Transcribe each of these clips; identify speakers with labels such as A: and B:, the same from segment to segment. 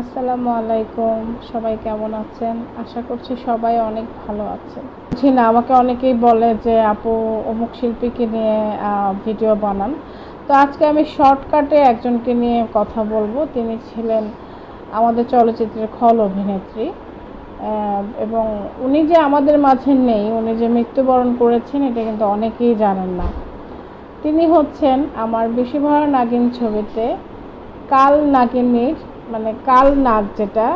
A: আসসালামু আলাইকুম। সবাই কেমন আছেন? আশা করছি সবাই অনেক ভালো আছেন। জি না, আমাকে অনেকেই বলে যে, আপু, অমুক শিল্পীকে নিয়ে ভিডিও বানান। তো আজকে আমি শর্টকাটে একজনকে নিয়ে কথা বলব। তিনি ছিলেন আমাদের চলচ্চিত্রের খল অভিনেত্রী। এবং উনি যে আমাদের মাঝে নেই, উনি যে মৃত্যুবরণ করেছেন, এটা কিন্তু অনেকেই জানেন না। তিনি হচ্ছেন আমার বেশি ভরা নাগিন ছবিতে কাল নাগিনীর মানে কাল নাগ যেটা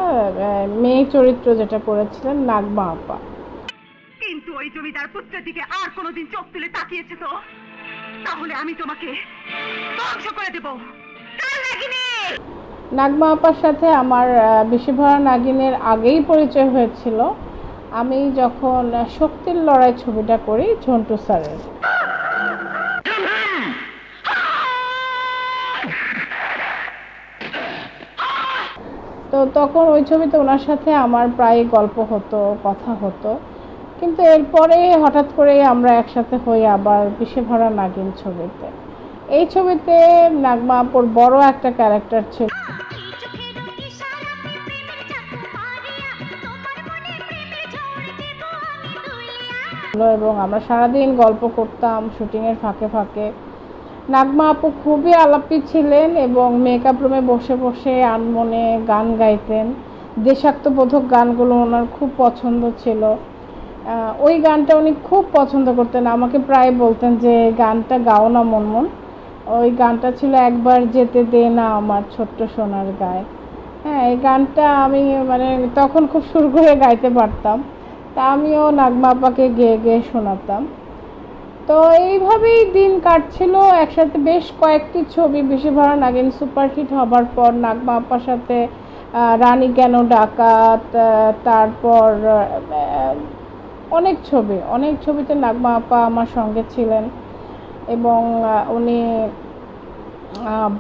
A: মেয়ে চরিত্র যেটা করেছিলেন নাগমা আপা
B: কিন্তু ওই জমিদার পুত্রটিকে আর কোনোদিন চোখ তুলে তাকিয়েছে তো। তাহলে আমি তোমাকে ধ্বংস করে দেব।
A: নাগমা আপার সাথে আমার আহ, বেশি ভরা নাগিনের আগেই পরিচয় হয়েছিল। আমি যখন শক্তির লড়াই ছবিটা করি ঝন্টু স্যারের। তো তখন ওই ছবিতে ওনার সাথে আমার প্রায় গল্প হতো কথা হতো। কিন্তু এরপরে হঠাৎ করে আমরা একসাথে হই আবার বিষে ভরা নাগিন ছবিতে। এই ছবিতে নাগমা আপুর বড় একটা ক্যারেক্টার ছিল। এবং আমরা সারাদিন গল্প করতাম শুটিংয়ের ফাঁকে ফাঁকে। নাগমা আপু খুবই আলাপি ছিলেন এবং মেকআপ রুমে বসে বসে আনমনে গান গাইতেন। দেশাত্মবোধক গানগুলো ওনার খুব পছন্দ ছিল। ওই গানটা উনি খুব পছন্দ করতেন। আমাকে প্রায় বলতেন যে, গানটা গাও না মনমন ওই গানটা ছিল, একবার যেতে দে না আমার ছোট্ট সোনার গায়ে। হ্যাঁ এই গানটা আমি মানে তখন খুব সুর করে গাইতে পারতাম। তা আমিও নাগমা আপাকে গেয়ে গেয়ে শোনাতাম। তো এইভাবেই দিন কাটছিল। একসাথে বেশ কয়েকটি ছবি বেশি ভরা নাগিন সুপারহিট হবার পর নাগমা আপার সাথে রানী কেন ডাকাত তারপর অনেক ছবি, অনেক ছবিতে নাগমা আপা আমার সঙ্গে ছিলেন এবং উনি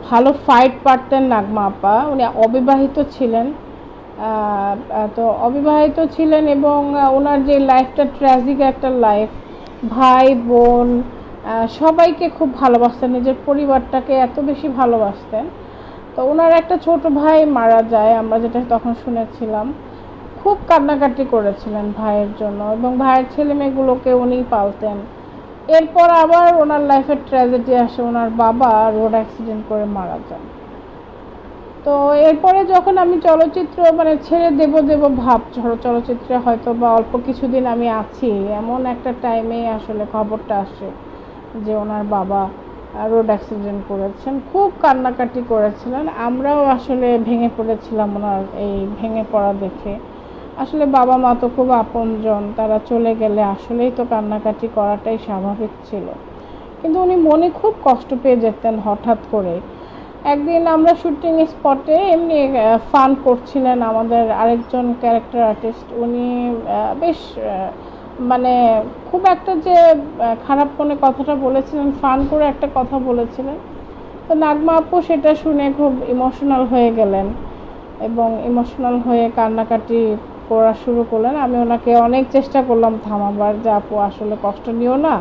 A: ভালো ফাইট পারতেন নাগমা আপা। উনি অবিবাহিত ছিলেন তো অবিবাহিত ছিলেন এবং ওনার যে লাইফটা ট্র্যাজিক একটা লাইফ ভাই, বোন সবাইকে খুব ভালোবাসতেন। নিজের পরিবারটাকে এত বেশি ভালোবাসতেন। তো ওনার একটা ছোট ভাই মারা যায়, আমরা যেটা তখন শুনেছিলাম। খুব কান্নাকাটি করেছিলেন ভাইয়ের জন্য এবং ভাইয়ের ছেলে মেয়েগুলোকে উনিই পালতেন। এরপর আবার ওনার লাইফের ট্র্যাজেডি আসে, ওনার বাবা রোড অ্যাক্সিডেন্ট করে মারা যান। তো এরপরে যখন আমি চলচ্চিত্র মানে ছেড়ে দেব দেব ভাব চল- চলচ্চিত্রে হয়তো বা অল্প কিছুদিন আমি আছি, এমন একটা টাইমে আসলে খবরটা আসে যে ওনার বাবা রোড অ্যাক্সিডেন্ট করেছেন, খুব কান্নাকাটি করেছিলেন। আমরাও আসলে ভেঙে পড়েছিলাম ওনার এই ভেঙে পড়া দেখে। আসলে বাবা মা তো খুব আপনজন, তারা চলে গেলে আসলেই তো কান্নাকাটি করাটাই স্বাভাবিক ছিল। কিন্তু উনি মনে খুব কষ্ট পেয়ে যেতেন হঠাৎ করে। একদিন আমরা শুটিং স্পটে এমনি ফান করছিলেন আমাদের আরেকজন ক্যারেক্টার আর্টিস্ট উনি বেশ মানে খুব একটা যে খারাপ মনে কথাটা বলেছিলেন ফান করে একটা কথা বলেছিলেন। তো নাগমা আপু সেটা শুনে খুব ইমোশনাল হয়ে গেলেন এবং ইমোশনাল হয়ে কান্নাকাটি করা শুরু করলেন। আমি ওনাকে অনেক চেষ্টা করলাম থামাবার যে, আপু, আসলে কষ্ট নিও না।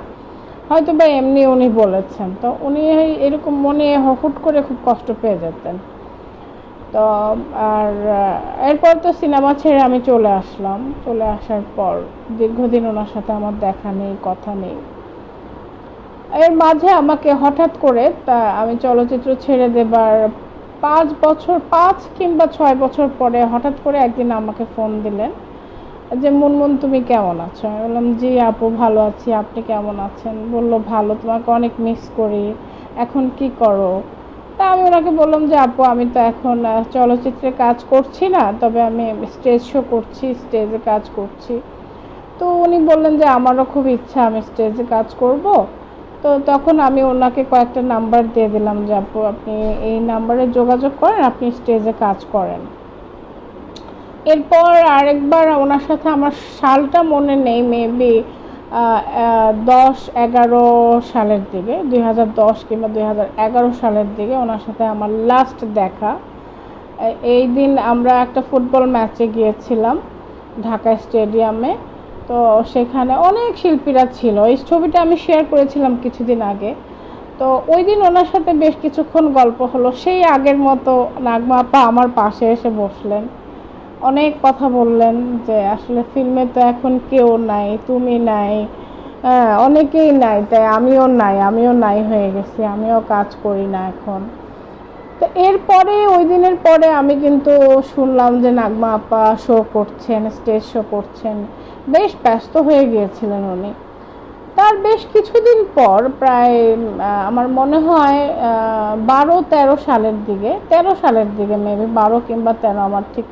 A: হয়তো বা এমনি উনি বলেছেন। তো উনি এরকম মনে হুট করে খুব কষ্ট পেয়ে যেতেন। তো, আর এরপর তো সিনেমা ছেড়ে আমি চলে আসলাম। চলে আসার পর দীর্ঘদিন ওনার সাথে আমার দেখা নেই, কথা নেই। এর মাঝে আমাকে হঠাৎ করে তা, আমি চলচ্চিত্র ছেড়ে দেবার পাঁচ বছর, পাঁচ কিংবা ছয় বছর পরে হঠাৎ করে একদিন আমাকে ফোন দিলেন। যে মুনমুন তুমি কেমন আছো? আমি বললাম, জি আপু, ভালো আছি। আপনি কেমন আছেন? বলল, ভালো, তোমাকে অনেক মিস করি। এখন কি করো? তা আমি ওনাকে বললাম যে, আপু, আমি তো এখন চলচ্চিত্রে কাজ করছি না, তবে আমি স্টেজ শো করছি স্টেজে কাজ করছি। তো উনি বললেন যে, আমারও খুব ইচ্ছা, আমি স্টেজে কাজ করব। তো তখন আমি ওনাকে কয়েকটা নাম্বার দিয়ে দিলাম যে, আপু, আপনি এই নাম্বারে যোগাযোগ করেন, আপনি স্টেজে কাজ করেন। এরপর আরেকবার ওনার সাথে আমার সালটা মনে নেই মেবি দশ এগারো সালের দিকে, দুই হাজার দশ কিংবা দুই হাজার এগারো সালের দিকে ওনার সাথে আমার লাস্ট দেখা। এই দিন আমরা একটা ফুটবল ম্যাচে গিয়েছিলাম ঢাকা স্টেডিয়ামে। তো সেখানে অনেক শিল্পীরা ছিল। এই ছবিটা আমি শেয়ার করেছিলাম কিছুদিন আগে। তো ওই দিন ওনার সাথে বেশ কিছুক্ষণ গল্প হলো। সেই আগের মতো নাগমা আপা আমার পাশে এসে বসলেন। অনেক কথা বললেন যে আসলে ফিল্মে তো এখন কেউ নাই, তুমি নাই হ্যাঁ অনেকেই নাই, তাই আমিও নাই আমিও নাই হয়ে গেছি, আমিও কাজ করি না এখন। তো এরপরে, ওই দিনের পরে আমি কিন্তু শুনলাম যে নাগমা আপা শো করছেন স্টেজ শো করছেন। বেশ ব্যস্ত হয়ে গিয়েছিলেন উনি। তার বেশ কিছুদিন পর, প্রায় আমার মনে হয় বারো তেরো সালের দিকে, তেরো সালের দিকে মেবি বারো কিংবা তেরো, আমার ঠিক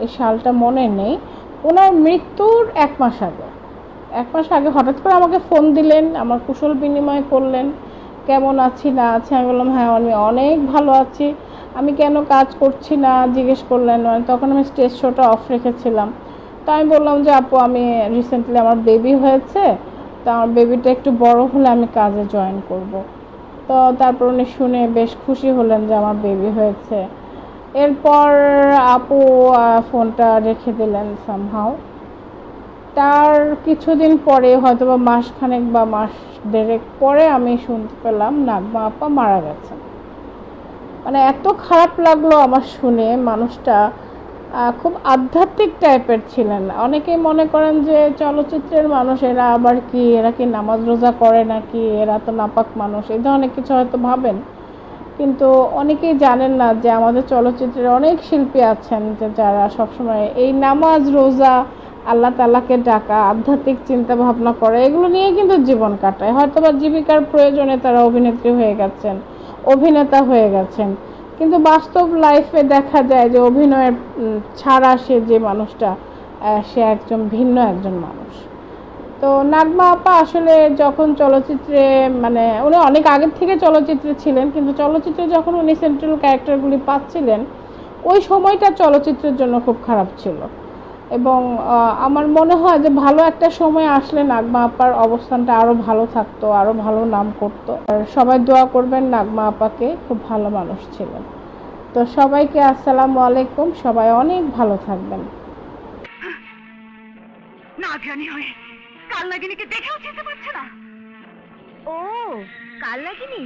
A: এই সালটা মনে নেই। ওনার মৃত্যুর এক মাস আগে। এক মাস আগে হঠাৎ করে আমাকে ফোন দিলেন, আমার কুশল বিনিময় করলেন, কেমন আছি, না আছি? আমি বললাম হ্যাঁ আমি অনেক ভালো আছি। আমি কেন কাজ করছি না? জিজ্ঞেস করলেন মানে তখন আমি স্টেজ শোটা অফ রেখেছিলাম। তো আমি বললাম যে, আপু, আমি রিসেন্টলি আমার বেবি হয়েছে। তো আমার বেবিটা একটু বড় হলে আমি কাজে জয়েন করব। তো তারপর উনি শুনে বেশ খুশি হলেন যে আমার বেবি হয়েছে। এরপর আপু ফোনটা রেখে দিলেন সামহাও তার কিছুদিন পরে হয়তো বা মাসখানেক বা মাস দেড়েক পরে আমি শুনতে পেলাম, নাগমা আপা মারা গেছেন। মানে এত খারাপ লাগল আমার শুনে, মানুষটা খুব আধ্যাত্মিক টাইপের ছিলেন। অনেকেই মনে করেন যে চলচ্চিত্রের মানুষ, এরা আবার কি? এরা কি নামাজ রোজা করে নাকি? এরা তো নাপাক মানুষ। এই ধরনের কিছু হয়তো ভাবেন। কিন্তু অনেকেই জানেন না যে আমাদের চলচ্চিত্রের অনেক শিল্পী আছেন যে যারা সবসময় এই নামাজ, রোজা, আল্লাহ তালাকে ডাকা, আধ্যাত্মিক চিন্তা ভাবনা করে, এগুলো নিয়ে কিন্তু জীবন কাটায়। হয়তো বা জীবিকার প্রয়োজনে তারা অভিনেত্রী হয়ে গেছেন, অভিনেতা হয়ে গেছেন। কিন্তু বাস্তব লাইফে দেখা যায় যে অভিনয়ের ছাড়া সে যে মানুষটা সে একজন ভিন্ন একজন মানুষ। তো নাগমা আপা আসলে যখন চলচ্চিত্রে মানে উনি অনেক আগের থেকে চলচ্চিত্রে ছিলেন, কিন্তু চলচ্চিত্রে যখন উনি সেন্ট্রাল ক্যারেক্টারগুলি পাচ্ছিলেন, ওই সময়টা চলচ্চিত্রের জন্য খুব খারাপ ছিল। এবং আমার মনে হয় যে ভালো একটা সময় আসলে নাগমা আপার অবস্থানটা আরও ভালো থাকতো আরও ভালো নাম করতো। আর সবাই দোয়া করবেন নাগমা আপাকে, খুব ভালো মানুষ ছিলেন। তো সবাইকে আসসালামু আলাইকুম, সবাই অনেক ভালো থাকবেন।
B: না জানি হয়ে। কাল নাগিনীকে দেখেও চিনতে পারছে না।
C: ও কাল নাগিনি